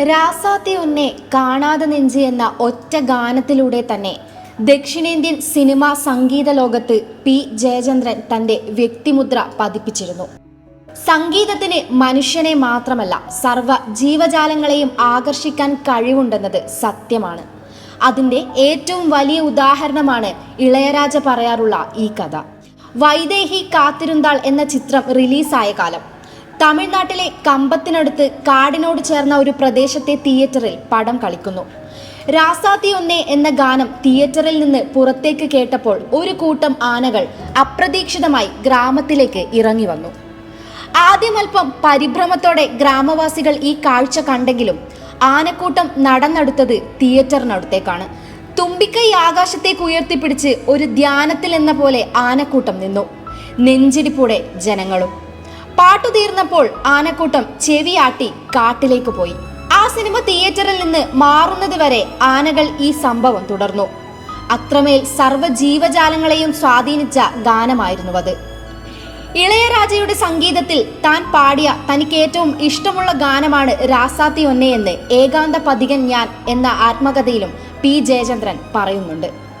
രാസാത്തി ഉന്നെ കാണാതെ നെഞ്ച് എന്ന ഒറ്റ ഗാനത്തിലൂടെ തന്നെ ദക്ഷിണേന്ത്യൻ സിനിമാ സംഗീത ലോകത്ത് പി. ജയചന്ദ്രൻ തന്റെ വ്യക്തിമുദ്ര പതിപ്പിച്ചിരുന്നു. സംഗീതത്തിന് മനുഷ്യനെ മാത്രമല്ല സർവ ജീവജാലങ്ങളെയും ആകർഷിക്കാൻ കഴിവുണ്ടെന്നത് സത്യമാണ്. അതിന്റെ ഏറ്റവും വലിയ ഉദാഹരണമാണ് ഇളയരാജ പറയാറുള്ള ഈ കഥ. വൈദേഹി കാത്തിരുന്താൾ എന്ന ചിത്രം റിലീസായ കാലം തമിഴ്നാട്ടിലെ കമ്പത്തിനടുത്ത് കാടിനോട് ചേർന്ന ഒരു പ്രദേശത്തെ തിയേറ്ററിൽ പടം കളിക്കുന്നു. രാസാത്തി ഒന്നേ എന്ന ഗാനം തിയേറ്ററിൽ നിന്ന് പുറത്തേക്ക് കേട്ടപ്പോൾ ഒരു കൂട്ടം ആനകൾ അപ്രതീക്ഷിതമായി ഗ്രാമത്തിലേക്ക് ഇറങ്ങി വന്നു. ആദ്യം അല്പം പരിഭ്രമത്തോടെ ഗ്രാമവാസികൾ ഈ കാഴ്ച കണ്ടെങ്കിലും ആനക്കൂട്ടം നടന്നെടുത്തത് തിയേറ്ററിനടുത്തേക്കാണ്. തുമ്പിക്കൈ ആകാശത്തേക്ക് ഉയർത്തിപ്പിടിച്ച് ഒരു ധ്യാനത്തിൽ എന്ന പോലെ ആനക്കൂട്ടം നിന്നു. നെഞ്ചിടിപ്പോടെ ജനങ്ങളും പാട്ടു തീർന്നപ്പോൾ ആനക്കൂട്ടം ചെവിയാട്ടി കാട്ടിലേക്ക് പോയി. ആ സിനിമ തിയേറ്ററിൽ നിന്ന് മാറുന്നത് വരെ ആനകൾ ഈ സംഭവം തുടർന്നു. അത്രമേൽ സർവ ജീവജാലങ്ങളെയും സ്വാധീനിച്ച ഗാനമായിരുന്നു അത്. ഇളയരാജയുടെ സംഗീതത്തിൽ താൻ പാടിയ തനിക്ക് ഏറ്റവും ഇഷ്ടമുള്ള ഗാനമാണ് രാസാത്തി ഒന്നേ എന്ന് ഏകാന്ത പതികൻ ഞാൻ എന്ന ആത്മകഥയിലും പി ജയചന്ദ്രൻ പറയുന്നുണ്ട്.